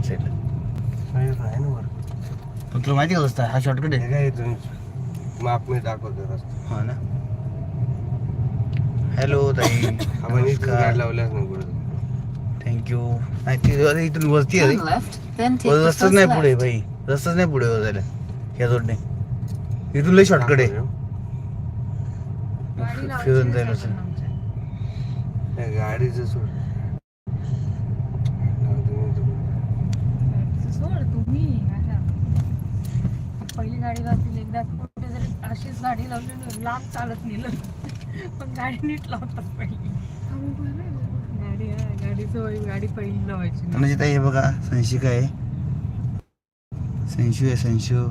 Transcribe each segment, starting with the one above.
Right साईडला आहे ना वर पण तुला माहिती का रस्ता हा शॉर्टकट आहे? हे काय इथून माप मी दाखवतो रस्ता. हा ना. हॅलो ताई. आपण गाडी लावल्यास ना कुठं थँक्यू नाही ती अरे इथून वरती आहे. Turn left, then take वर the रस्ताच first नाही पुढे left. भाई. रस्ताच नाही पुढे वर जायला या रोडने इथून लई शॉर्टकट आहे. फिरून जाईल असं. गाडीचं सोड लावतो मी इथं. सोड तुम्ही आता. पहिली गाडी लावतील एकदा. कुठे जरी अशीच गाडी लावली लांब चालत नेलं. पण गाडी नीट लावतात पहिली. गाडी गाडीचं गाडी पहिली लावायची. म्हणजे ताई हे बघा संशिका आहे? संशू आहे संशू.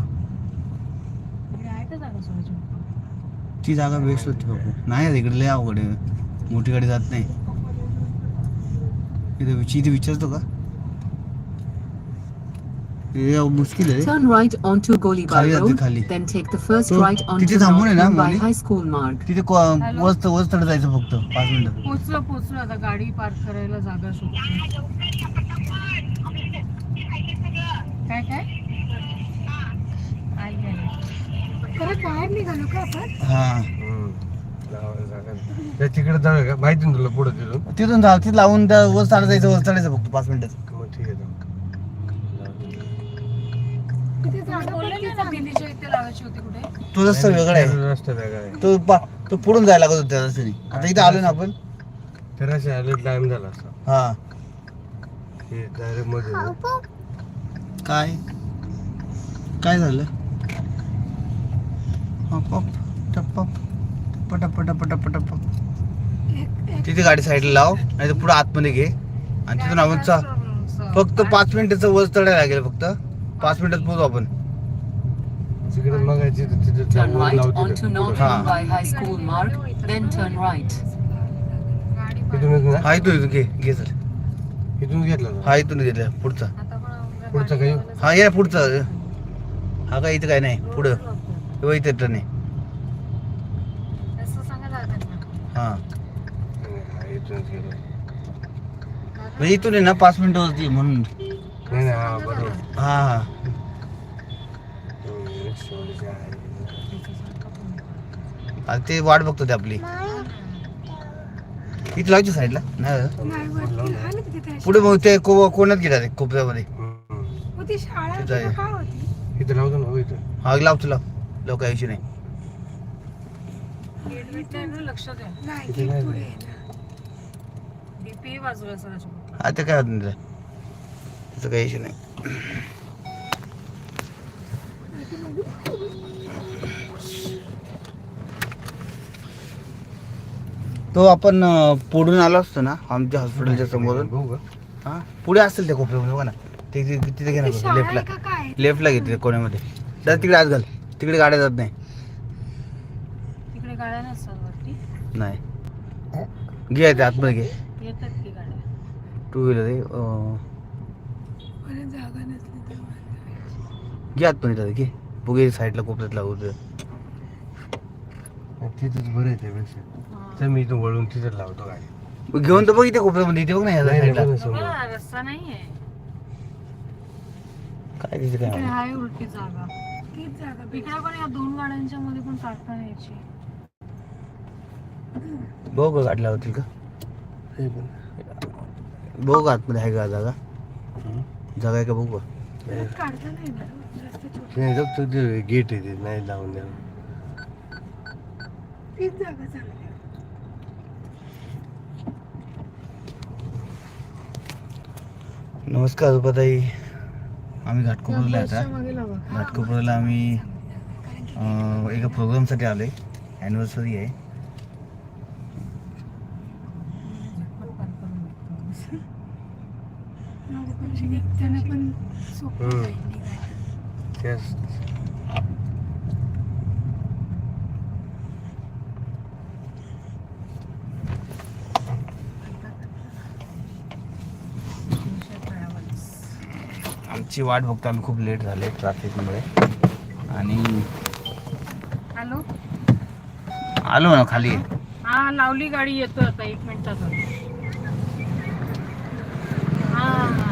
ती जागा बेस्ट होती बापू. नाही इकडे लय अवघड मोठी गाडी जात नाही. इथे विच- इथे विचारतो का? मुश्किल आहे. Turn right onto Golibar खाली Road, खाली. then take the first तो right onto तिथे थांबून आहे ना, Mumbai मोनी? High School. तिथे को- वस्त वस्त जायचं फक्त. पाच मिनिटात पोचलो पोचलो. आता गाडी पार्क करायला जागा शोधतो काय काय. परत बाहेर निघालो का आपण? हा. तिकडे जाऊया का? माहिती ना तुला पुढं तिथून तिथून जा तिथे लावून त्या वस्त जायचं वस्त जायचं फक्त पाच मिनिटात मग ठीक आहे जाऊ. इथे लावायची होती कुठे? तो रस्ता वेगळा आहे. रस्ता वेगळा आहे. तो पा- तो पुढून जायला लागत होता त्या रस्त्याने. आता इथे आलो ना आपण. तर असे आले टाइम झाला असता हा. हे डायरेक्टमध्ये. काय? काय झालं? हप, हप, टप, हप, टप, टप, टप, टप, टप. तिथे गाडी साईडला लाव नाही तर पुढे आतमध्ये घे. आणि तिथून आपण चा फक्त पाच मिनिटाचं वर चढायला लागेल फक्त. पाच मिनिटात पोहोचू आपण तिकडे मगायची तिथे Turn वर right लावते onto ते. North Ha. Mumbai High School Marg, then turn right. गाडी इथून इथून ना? हा इथून इथून घे घे चल इथून घेतला तो. हा इथून घेतलं पुढचा आता पण पुढचं काही? हा या पुढचा हा काय इथं काय नाही पुढं किंवा इथे टर्न आहे. हा हा, इथूनच गेलो म्हणजे इथून आहे ना पाच मिनिटं होती म्हणून नाही नाही हा बरोबर. हा हा. हम्म, रिक्षावाल्याची आहे. आता ते वाट बघतो ते आपली. इथं लावायची साईडला नाही पुढे मग ते को कोणात गेला ते? कोपऱ्यामध्ये. हम्म. तिथं आहे. इथं लावतो ना हो इथं. हा लाव. तुला काही विषय नाही नाही ना, लक्ष द्या इथे नाही डीपी बाजूला सराच्या हा ते काय होत नाही त्याचं. काही विषय नाही. तो आपण पुढून आलो असतो ना आमच्या हॉस्पिटलच्या समोरून. हा? पुढे असेल ते कोपऱ्यामध्ये बघा ना. ते ते- तिथे घे ना लेफ्टला लेफ्टला घेते कोण्यामध्ये. तर तिकडे आज घाल. तिकडे गाड्या जात नाही. तिकडे गाड्या नसतात वरती. नाही. घे ते आतमध्ये घे. येतात की घे आतमध्ये जाते घे. बघे साईडला कोपऱ्यात लागू दे. तिथंच बरं आहे त्यापेक्षा तर मी इथून वळून तिथं लावतो गाडी. मग घेऊन तर बघ इथे कोपऱ्यामध्ये इथे बघ ना नाही, साईडला रस्ता नाहीये. काय तिथे काय इकडे नाही. आहे उलटी जागा. तीच जागा. इकडे पण या दोन गाड्यांच्या मध्ये पण काढता यायची बघ गं गाडी लावतील का? पण. बघ. आतमध्ये आहे का जागा. जागा आहे का बघू? नाही ना रस्ते छोटे नाही जप ते गेट आहे ते नाही लावून द्या. नमस्कार रुपाताई. आम्ही घाटकोपरला आता. घाटकोपरला आम्ही एका प्रोग्रामसाठी आलो आहे ॲनिव्हर्सरी आहे. म्हणजे आमची वाट बघतो आम्ही खूप लेट झाले ट्रॅफिकमुळे आणि हॅलो? आलो ना खाली. हा लावली गाडी येतो आता एक मिनिटात हा.